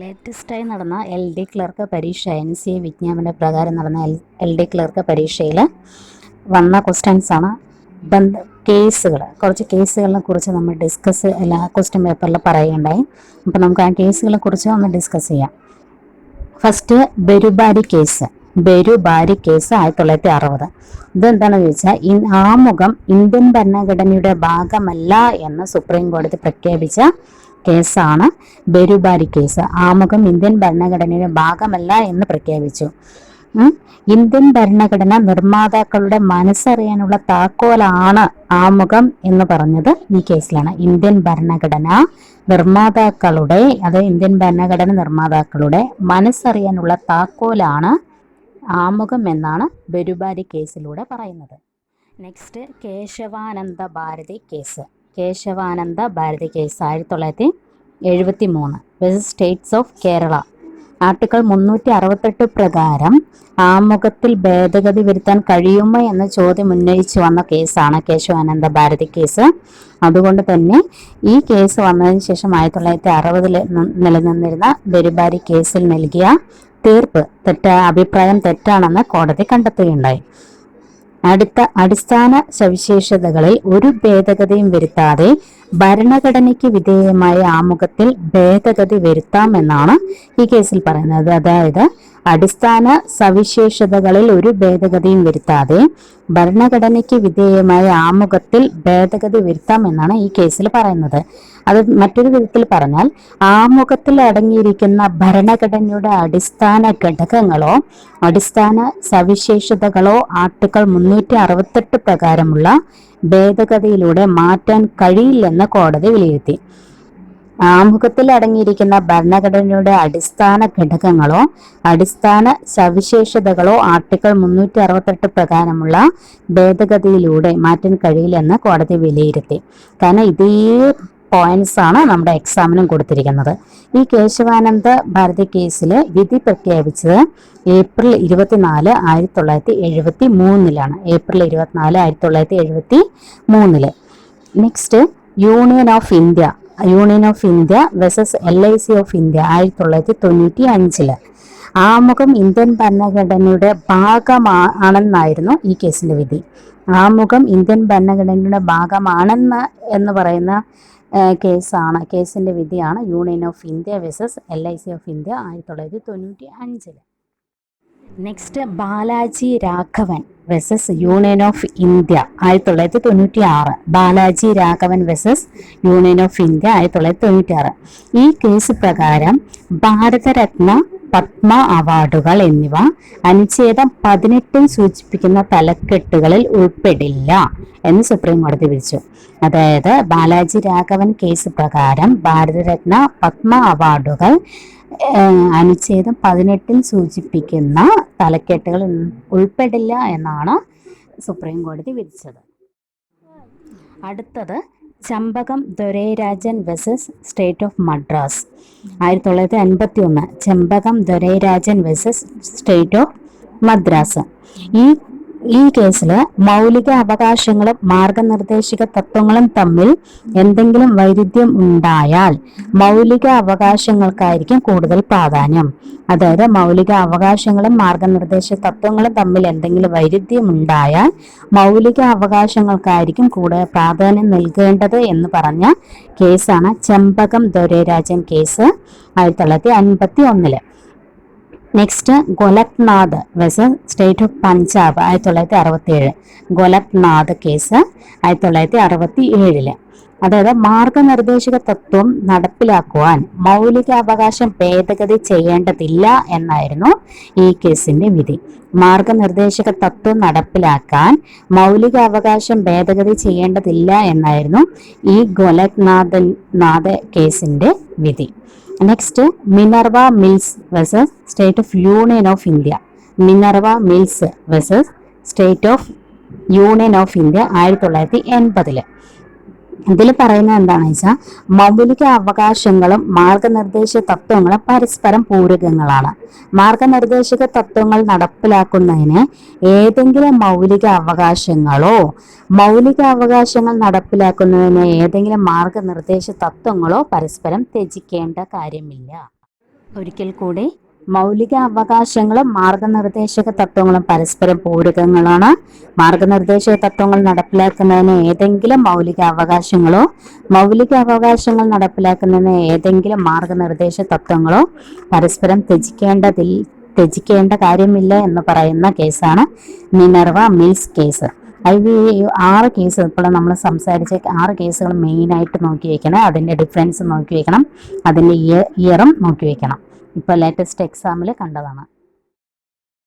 ലേറ്റസ്റ്റായി നടന്ന L D clerk പരീക്ഷ N C A വിജ്ഞാപന പ്രകാരം നടന്ന എൽ ഡി ക്ലർക്ക് പരീക്ഷയിൽ വന്ന ക്വസ്റ്റ്യൻസ് ആണ്. ബന്ധ കേസുകൾ കുറച്ച് കേസുകളെ കുറിച്ച് നമ്മൾ ഡിസ്കസ് എല്ലാ ക്വസ്റ്റ്യൻ പേപ്പറിൽ പറയുകയുണ്ടായി. അപ്പോൾ നമുക്ക് ആ കേസുകളെ കുറിച്ച് ഒന്ന് ഡിസ്കസ് ചെയ്യാം. First Berubari case. Berubari case ആയിരത്തി തൊള്ളായിരത്തി അറുപത്. ഇതെന്താണെന്ന് ചോദിച്ചാൽ ആമുഖം ഇന്ത്യൻ ഭരണഘടനയുടെ ഭാഗമല്ല എന്ന് സുപ്രീം കോടതി പ്രഖ്യാപിച്ച കേസാണ്. ബെരുബാരി കേസ്. ആമുഖം ഇന്ത്യൻ ഭരണഘടനയുടെ ഭാഗമല്ല എന്ന് പ്രഖ്യാപിച്ചു. ഇന്ത്യൻ ഭരണഘടന നിർമ്മാതാക്കളുടെ മനസ്സറിയാനുള്ള താക്കോലാണ് ആമുഖം എന്ന് പറഞ്ഞത് ഈ കേസിലാണ്. ഇന്ത്യൻ ഭരണഘടന നിർമ്മാതാക്കളുടെ അത് ഇന്ത്യൻ ഭരണഘടന നിർമ്മാതാക്കളുടെ മനസ്സറിയാനുള്ള താക്കോലാണ് ആമുഖം എന്നാണ് ബെരുബാരി കേസിലൂടെ പറയുന്നത്. Next Kesavananda Bharati case. Kesavananda Bharati case ആയിരത്തി തൊള്ളായിരത്തി എഴുപത്തി മൂന്ന് സ്റ്റേറ്റ്സ് ഓഫ് കേരള ആർട്ടിക്കിൾ മുന്നൂറ്റി അറുപത്തെട്ട് പ്രകാരം ആമുഖത്തിൽ ഭേദഗതി വരുത്താൻ കഴിയുമോ എന്ന ചോദ്യം ഉന്നയിച്ചു വന്ന കേസാണ് കേശവാനന്ദ ഭാരതി കേസ്. അതുകൊണ്ട് തന്നെ ഈ കേസ് വന്നതിന് ശേഷം ആയിരത്തി തൊള്ളായിരത്തി അറുപതിൽ നിലനിന്നിരുന്ന ബെരുബാരി കേസിൽ നൽകിയ തീർപ്പ് തെറ്റ അഭിപ്രായം തെറ്റാണെന്ന് കോടതി കണ്ടെത്തുകയുണ്ടായി. അടുത്ത അടിസ്ഥാന സവിശേഷതകളിൽ ഒരു ഭേദഗതിയും വരുത്താതെ ഭരണഘടനയ്ക്ക് വിധേയമായ ആമുഖത്തിൽ ഭേദഗതി വരുത്താമെന്നാണ് ഈ കേസിൽ പറയുന്നത്. അതായത് അടിസ്ഥാന സവിശേഷതകളിൽ ഒരു ഭേദഗതിയും വരുത്താതെ ഭരണഘടനയ്ക്ക് വിധേയമായ ആമുഖത്തിൽ ഭേദഗതി വരുത്താം എന്നാണ് ഈ കേസിൽ പറയുന്നത്. അത് മറ്റൊരു വിധത്തിൽ പറഞ്ഞാൽ ആമുഖത്തിൽ അടങ്ങിയിരിക്കുന്ന ഭരണഘടനയുടെ അടിസ്ഥാന ഘടകങ്ങളോ അടിസ്ഥാന സവിശേഷതകളോ ആർട്ടിക്കിൾ മുന്നൂറ്റി അറുപത്തെട്ട് പ്രകാരമുള്ള ഭേദഗതിയിലൂടെ മാറ്റാൻ കഴിയില്ലെന്ന് കോടതി വിലയിരുത്തി. ആമുഖത്തിൽ അടങ്ങിയിരിക്കുന്ന ഭരണഘടനയുടെ അടിസ്ഥാന ഘടകങ്ങളോ അടിസ്ഥാന സവിശേഷതകളോ ആർട്ടിക്കിൾ മുന്നൂറ്റി അറുപത്തെട്ട് പ്രകാരമുള്ള ഭേദഗതിയിലൂടെ മാറ്റാൻ കഴിയില്ലെന്ന് കോടതി വിലയിരുത്തി. കാരണം ഇതേ പോയിന്റ്സ് ആണ് നമ്മുടെ എക്സാമിനും കൊടുത്തിരിക്കുന്നത്. ഈ കേശവാനന്ദ ഭാരതി കേസിൽ വിധി പ്രഖ്യാപിച്ചത് ഏപ്രിൽ ഇരുപത്തിനാല് ആയിരത്തി തൊള്ളായിരത്തി എഴുപത്തി മൂന്നിലാണ് ഏപ്രിൽ ഇരുപത്തിനാല് ആയിരത്തി തൊള്ളായിരത്തി എഴുപത്തി മൂന്നിൽ next union of India union of India versus L I C of India ആയിരത്തി തൊള്ളായിരത്തി തൊണ്ണൂറ്റി അഞ്ചിൽ ആമുഖം ഇന്ത്യൻ ഭരണഘടനയുടെ ഭാഗമാണെന്നായിരുന്നു ഈ കേസിന്റെ വിധി. ആമുഖം ഇന്ത്യൻ ഭരണഘടനയുടെ ഭാഗമാണെന്ന് എന്ന് പറയുന്ന കേസാണ് കേസിന്റെ വിധിയാണ് union of India versus L I C of India ആയിരത്തി തൊള്ളായിരത്തി തൊണ്ണൂറ്റി അഞ്ചിൽ next Balaji Raghavan versus union of India ആയിരത്തി തൊള്ളായിരത്തി തൊണ്ണൂറ്റി ആറ് Balaji Raghavan versus union of India ആയിരത്തി തൊള്ളായിരത്തി തൊണ്ണൂറ്റി ആറ് ഈ കേസ് പ്രകാരം ഭാരതരത്ന പത്മ അവാർഡുകൾ എന്നിവ അനുച്ഛേദം പതിനെട്ടിൽ സൂചിപ്പിക്കുന്ന തലക്കെട്ടുകളിൽ ഉൾപ്പെടില്ല എന്ന് സുപ്രീം കോടതി വിധിച്ചു. അതായത് ബാലാജി രാഘവൻ കേസ് പ്രകാരം ഭാരതരത്ന പത്മ അവാർഡുകൾ അനുച്ഛേദം പതിനെട്ടിൽ സൂചിപ്പിക്കുന്ന തലക്കെട്ടുകൾ ഉൾ- ഉൾപ്പെടില്ല എന്നാണ് സുപ്രീം കോടതി വിധിച്ചത്. അടുത്തത് Champakam Dorairajan versus state of Madras. ആയിരത്തി തൊള്ളായിരത്തി അൻപത്തി ഒന്ന് Champakam Dorairajan versus state of Madras. ഈ ഈ കേസിൽ മൗലിക അവകാശങ്ങളും മാർഗനിർദ്ദേശിക തത്വങ്ങളും തമ്മിൽ എന്തെങ്കിലും വൈരുദ്ധ്യം ഉണ്ടായാൽ മൗലിക അവകാശങ്ങൾക്കായിരിക്കും കൂടുതൽ പ്രാധാന്യം. അതായത് മൗലിക അവകാശങ്ങളും മാർഗനിർദ്ദേശ തത്വങ്ങളും തമ്മിൽ എന്തെങ്കിലും വൈരുദ്ധ്യം ഉണ്ടായാൽ മൗലിക അവകാശങ്ങൾക്കായിരിക്കും കൂടുതൽ പ്രാധാന്യം നൽകേണ്ടത് എന്ന് പറഞ്ഞ കേസാണ് ചെമ്പകം ദൊരൈരാജൻ കേസ് ആയിരത്തി തൊള്ളായിരത്തി അൻപത്തി ഒന്നിൽ. Next Golaknath versus state of Punjab ആയിരത്തി തൊള്ളായിരത്തി അറുപത്തി ഏഴ് ഗോലക്നാഥ് കേസ് ആയിരത്തി തൊള്ളായിരത്തി അറുപത്തി ഏഴിൽ അതായത് മാർഗനിർദ്ദേശക തത്വം നടപ്പിലാക്കുവാൻ മൗലിക അവകാശം ഭേദഗതി ചെയ്യേണ്ടതില്ല എന്നായിരുന്നു ഈ കേസിന്റെ വിധി. മാർഗനിർദ്ദേശക തത്വം നടപ്പിലാക്കാൻ മൗലിക അവകാശം ഭേദഗതി ചെയ്യേണ്ടതില്ല എന്നായിരുന്നു ഈ ഗോലക്നാഥൻ നാഥ കേസിന്റെ വിധി. Next Minerva Mills versus state of union of India Minerva Mills versus state of union of India ആയിരത്തി തൊള്ളായിരത്തി എൺപതിൽ. ഇതിൽ പറയുന്നത് എന്താണെന്ന് വെച്ചാൽ മൗലിക അവകാശങ്ങളും മാർഗനിർദ്ദേശ തത്വങ്ങളും പരസ്പരം പൂരകങ്ങളാണ്. മാർഗനിർദ്ദേശക തത്വങ്ങൾ നടപ്പിലാക്കുന്നതിന് ഏതെങ്കിലും മൗലിക അവകാശങ്ങളോ മൗലിക അവകാശങ്ങൾ നടപ്പിലാക്കുന്നതിന് ഏതെങ്കിലും മാർഗനിർദ്ദേശ തത്വങ്ങളോ പരസ്പരം ത്യജിക്കേണ്ട കാര്യമില്ല. ഒരിക്കൽ കൂടി മൗലിക അവകാശങ്ങളും മാർഗനിർദ്ദേശക തത്വങ്ങളും പരസ്പരം പൂരകങ്ങളാണ്. മാർഗനിർദ്ദേശക തത്വങ്ങൾ നടപ്പിലാക്കുന്നതിന് ഏതെങ്കിലും മൗലിക അവകാശങ്ങളോ മൗലിക അവകാശങ്ങൾ നടപ്പിലാക്കുന്നതിന് ഏതെങ്കിലും മാർഗനിർദ്ദേശ തത്വങ്ങളോ പരസ്പരം ത്യജിക്കേണ്ടതിൽ ത്യജിക്കേണ്ട കാര്യമില്ല എന്ന് പറയുന്ന കേസാണ് Minerva Mills case. I R case ഇപ്പോൾ നമ്മൾ സംസാരിച്ച ആറ് കേസുകൾ മെയിനായിട്ട് നോക്കി വയ്ക്കണം അതിന്റെ ഡിഫറൻസ് നോക്കി വയ്ക്കണം അതിന്റെ ഇയറും നോക്കി വെക്കണം. ഇപ്പോൾ ലേറ്റസ്റ്റ് എക്സാമിൽ കണ്ടതാണ്.